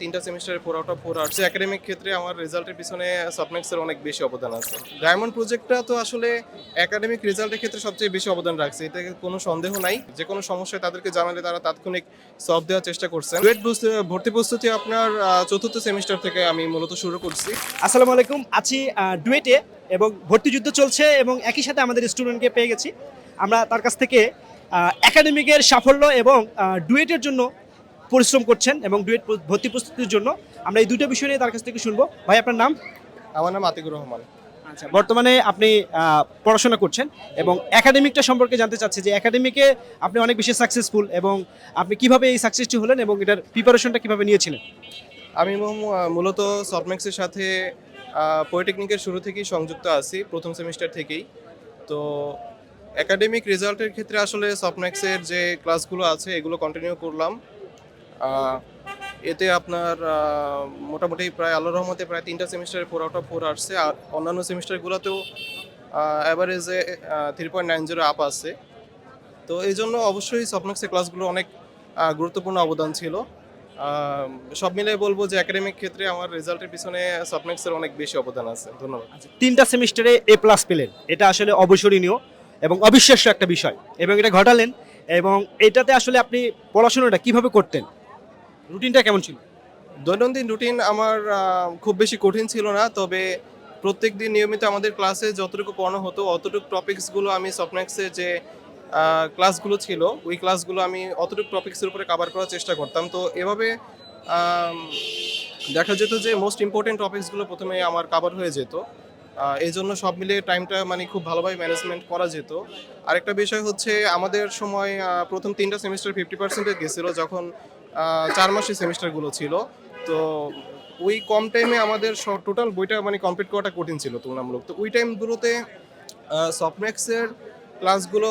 তিনটা সেমিস্টারে four out of four arts academic ক্ষেত্রে আমার রেজাল্টের পিছনে সাবমেক্সের অনেক বেশি অবদান আছে। ডায়মন্ড প্রজেক্টটা তো আসলে একাডেমিক রেজাল্টের ক্ষেত্রে সবচেয়ে বেশি অবদান রাখছে। এতে কোনো সন্দেহ নাই। যে কোনো সমস্যায় তাদেরকে জানালে তারা তাৎক্ষণিক সলভ দেওয়ার চেষ্টা করছেন ডুয়েট ভর্তি প্রস্তুতি আপনার চতুর্থ সেমিস্টার থেকে আমি মূলত শুরু করছি। আসসালামু আলাইকুম। আছি ডুয়েটে এবং ভর্তি যুদ্ধ চলছে এবং একই সাথে আমাদের স্টুডেন্টকে পেয়ে গেছি। আমরা তার কাছ থেকে একাডেমিকের সাফল্য এবং ডুয়েটের জন্য পরিশ্রম করছেন এবং ডুয়েট ভর্তি প্রস্তুতির জন্য আমরা এই দুটো বিষয় নিয়ে তার কাছ থেকে শুনব। ভাই আপনার নাম? আমার নাম আতিকুর রহমান। আচ্ছা বর্তমানে আপনি পড়াশোনা করছেন এবং একাডেমিকটা সম্পর্কে জানতে চাচ্ছি যে একাডেমিকে আপনি অনেক বেশি সাকসেসফুল এবং আপনি কীভাবে এই সাকসেসটি হলেন এবং এটার প্রিপারেশনটা কীভাবে নিয়েছিলেন? আমি মূলত সফটম্যাক্সের সাথে পলিটেকনিকের শুরু থেকেই সংযুক্ত আছি প্রথম সেমিস্টার থেকেই। তো একাডেমিক রেজাল্টের ক্ষেত্রে আসলে সফটম্যাক্সের যে ক্লাসগুলো আছে এগুলো কন্টিনিউ করলাম। এতে আপনার মোটামুটি প্রায় আল্লাহ রহমতে প্রায় তিনটা সেমিস্টারে ফোর আউট অফ ফোর আসছে, আর অন্যান্য সেমিস্টারগুলোতেও অ্যাভারেজে three point nine zero up আছে। তো এই জন্য অবশ্যই সফটম্যাক্সের ক্লাসগুলো অনেক গুরুত্বপূর্ণ অবদান ছিল। সব মিলিয়ে বলব যে একাডেমিক ক্ষেত্রে আমার রেজাল্টের পিছনে সফটম্যাক্সের অনেক বেশি অবদান আছে। ধন্যবাদ। তিনটা সেমিস্টারে এ প্লাস পেলেন, এটা আসলে অবসরণীয় এবং অবিশ্বাস্য একটা বিষয়। এবং এটা ঘটালেন, এবং এটাতে আসলে আপনি পড়াশোনাটা কীভাবে করতেন? রুটিনটা কেমন ছিল? দৈনন্দিন রুটিন আমার খুব বেশি কঠিন ছিল না, তবে প্রত্যেক দিন নিয়মিত আমাদের ক্লাসে যতটুকু পড়ানো হতো, অতটুকু টপিক্সগুলো আমি সফটম্যাক্সে যে ক্লাসগুলো ছিল, ওই ক্লাসগুলো আমি অতটুকু টপিক্সের উপরে কভার করার চেষ্টা করতাম। তো এভাবে দেখা যেত যে মোস্ট ইম্পর্টেন্ট টপিকসগুলো প্রথমে আমার কভার হয়ে যেত। এই জন্য সব মিলিয়ে টাইমটা মানে খুব ভালোভাবে ম্যানেজমেন্ট করা যেত। আরেকটা বিষয় হচ্ছে, আমাদের সময় প্রথম তিনটা সেমিস্টার ফিফটি পার্সেন্টে গেছিল, যখন চার মাসের সেমিস্টারগুলো ছিল। তো ওই কম টাইমে আমাদের টোটাল বইটা মানে কমপ্লিট করাটা কঠিন ছিল তুলনামূলক। তো ওই টাইমগুলোতে সফটম্যাক্সের ক্লাসগুলো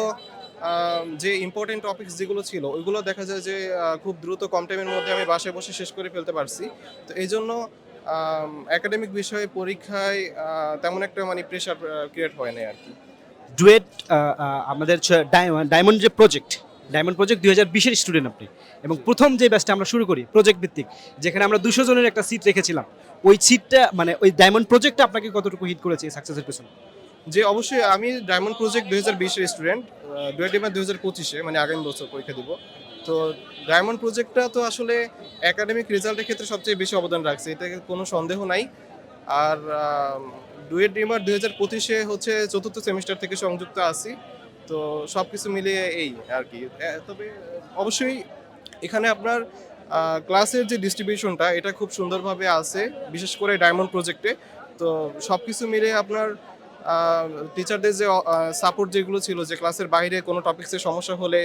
যে ইম্পর্টেন্ট টপিকস যেগুলো ছিল, ওইগুলো দেখা যায় যে খুব দ্রুত কম টাইমের মধ্যে আমি বাসায় বসে শেষ করে ফেলতে পারছি। তো এই জন্য একাডেমিক বিষয়ে পরীক্ষায় তেমন একটা মানে প্রেশার ক্রিয়েট হয় না আর কি। ডুয়েট আমাদের ডায়মন্ড যে প্রজেক্ট ডায়মন্ড প্রজেক্ট দুই হাজার বিশের স্টুডেন্ট আপনি। এবং প্রথম যে ব্যাচটা আমরা শুরু করি প্রজেক্ট ভিত্তিক, যেখানে আমরা দুশো জনের একটা সিট রেখেছিলাম। ওই সিটটা মানে ওই ডায়মন্ড প্রজেক্টটা আপনাকে কতটুকু হিট করেছে সাকসেসের পেছনে? যে অবশ্যই আমি ডায়মন্ড প্রজেক্ট দুই হাজার বিশের স্টুডেন্ট দুই হাজার পঁচিশে মানে আগামী বছর পরীক্ষা দিব। তো ডায়মন্ড প্রজেক্টটা তো আসলে একাডেমিক রেজাল্টের ক্ষেত্রে সবচেয়ে বেশি অবদান রাখছে, এতে কোনো সন্দেহ নাই। আর ডুয়েট ডিমার দুই হাজার পঁচিশে হচ্ছে চতুর্থ সেমিস্টার থেকে সংযুক্ত আছি। তো সব কিছু মিলিয়ে এই আর কি। তবে অবশ্যই এখানে আপনার ক্লাসের যে ডিস্ট্রিবিউশনটা এটা খুব সুন্দরভাবে আছে, বিশেষ করে ডায়মন্ড প্রজেক্টে তো সব কিছু মিলিয়ে আপনার টিচারদের যে সাপোর্ট যেগুলো ছিল, যে ক্লাসের বাইরে কোনো টপিক্সের সমস্যা হলে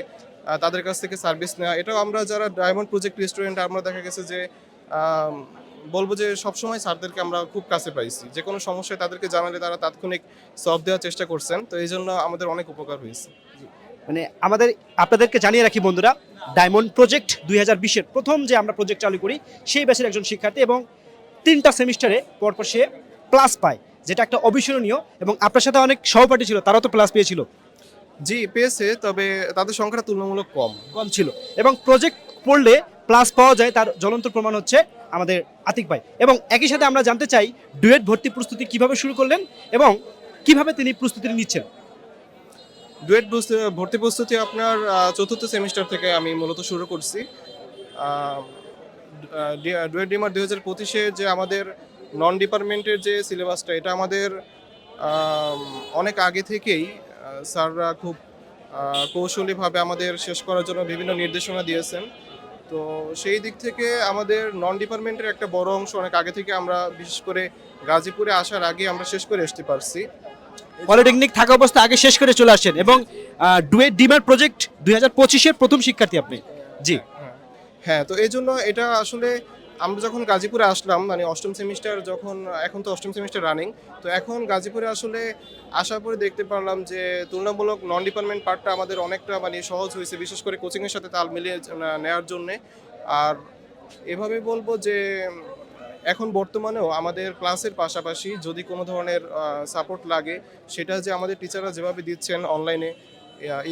তাদের কাছ থেকে সার্ভিস নেওয়া, এটাও আমরা যারা ডায়মন্ড প্রজেক্ট রেস্টুরেন্ট আমরা দেখা গেছে যে বলব যে সবসময় স্যারদেরকে আমরা খুব কাছে পাইছি। যে কোনো সমস্যায় তাদেরকে জানালে তারা তাৎক্ষণিক সলভ দেওয়ার চেষ্টা করছেন। তো এই জন্য আমাদের অনেক উপকার হয়েছে। মানে আমাদের আপনাদেরকে জানিয়ে রাখি বন্ধুরা ডায়মন্ড প্রজেক্ট দুই হাজার বিশের প্রথম যে আমরা প্রজেক্ট চালু করি সেই ব্যাচের একজন শিক্ষার্থী এবং তিনটা সেমিস্টারে পরপর সে প্লাস পায় যেটা একটা অবিস্মরণীয় এবং আপনার সাথে অনেক সহপাঠী ছিল তারাও তো প্লাস পেয়েছিল। জি পেয়েছে তবে তাদের সংখ্যাটা তুলনামূলক কম। কম ছিল। এবং প্রজেক্ট পড়লে প্লাস পাওয়া যায় তার জ্বলন্ত প্রমাণ হচ্ছে আমাদের আতিক ভাই। এবং একই সাথে আমরা জানতে চাই, ডুয়েট ভর্তি প্রস্তুতি কীভাবে শুরু করলেন এবং কীভাবে তিনি প্রস্তুতি নিচ্ছেন? ডুয়েট ভর্তি প্রস্তুতি আপনার চতুর্থ সেমিস্টার থেকে আমি মূলত শুরু করছি। ডুয়েট ডিমার দুই হাজার পঁচিশে যে আমাদের নন ডিপার্টমেন্টের যে সিলেবাসটা এটা আমাদের অনেক আগে থেকেই স্যাররা খুব কৌশলীভাবে আমাদের শেষ করার জন্য বিভিন্ন নির্দেশনা দিয়েছেন। তো সেই দিক থেকে আমাদের নন ডিপার্টমেন্টের একটা বড় অংশ অনেক আগে থেকে আমরা বিশেষ করে গাজীপুরে আসার আগে আমরা শেষ করে আসতে পারছি। পলিটেকনিক থাকা অবস্থা আগে শেষ করে চলে আসেন এবং ডুয়েট ডিমার প্রজেক্ট দুই হাজার পঁচিশের প্রথম শিক্ষার্থী আপনি। জি। হ্যাঁ তো এই জন্য এটা আসলে আমরা যখন গাজীপুরে আসলাম মানে অষ্টম সেমিস্টার যখন, এখন তো অষ্টম সেমিস্টার রানিং তো এখন গাজীপুরে আসলে আসার পরে দেখতে পারলাম যে তুলনামূলক নন ডিপার্টমেন্ট পার্টটা আমাদের অনেকটা মানে সহজ হয়েছে, বিশেষ করে কোচিংয়ের সাথে তাল মিলিয়ে নেওয়ার জন্যে। আর এভাবে বলব যে এখন বর্তমানেও আমাদের ক্লাসের পাশাপাশি যদি কোনো ধরনের সাপোর্ট লাগে, সেটা যে আমাদের টিচাররা যেভাবে দিচ্ছেন অনলাইনে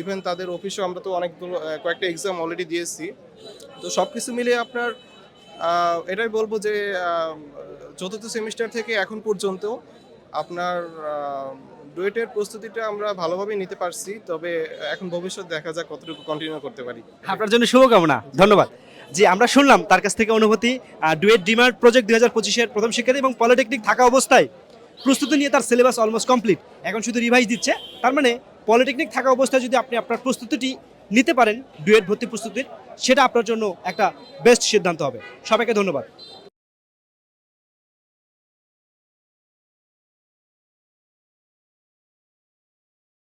ইভেন তাদের অফিসেও আমরা তো অনেকগুলো কয়েকটা এক্সাম অলরেডি দিয়েছি। তো সব কিছু মিলিয়ে আপনার এটাই বলব যে চতুর্থ সেমিস্টার থেকে এখন পর্যন্ত আপনার ডুয়েটের প্রস্তুতিটা আমরা ভালোভাবে নিতে পারছি, তবে এখন ভবিষ্যৎ দেখা যাক কতটুকু কন্টিনিউ করতে পারি। আপনার জন্য শুভকামনা, ধন্যবাদ। জি, আমরা শুনলাম তার কাছ থেকে অনুভূতি ডুয়েট ডিমার্ট প্রজেক্ট দুই হাজার পঁচিশের প্রথম শিক্ষার্থী এবং পলিটেকনিক থাকা অবস্থায় প্রস্তুতি নিয়ে তার সিলেবাস অলমোস্ট কমপ্লিট এখন শুধু রিভাইজ দিচ্ছে, তার মানে পলিটেকনিক থাকা অবস্থায় যদি আপনি আপনার প্রস্তুতিটি নিতে পারেন ডুয়েট ভর্তি প্রস্তুতির। সেটা আপনার জন্য একটা বেস্ট সিদ্ধান্ত হবে। সবাইকে ধন্যবাদ।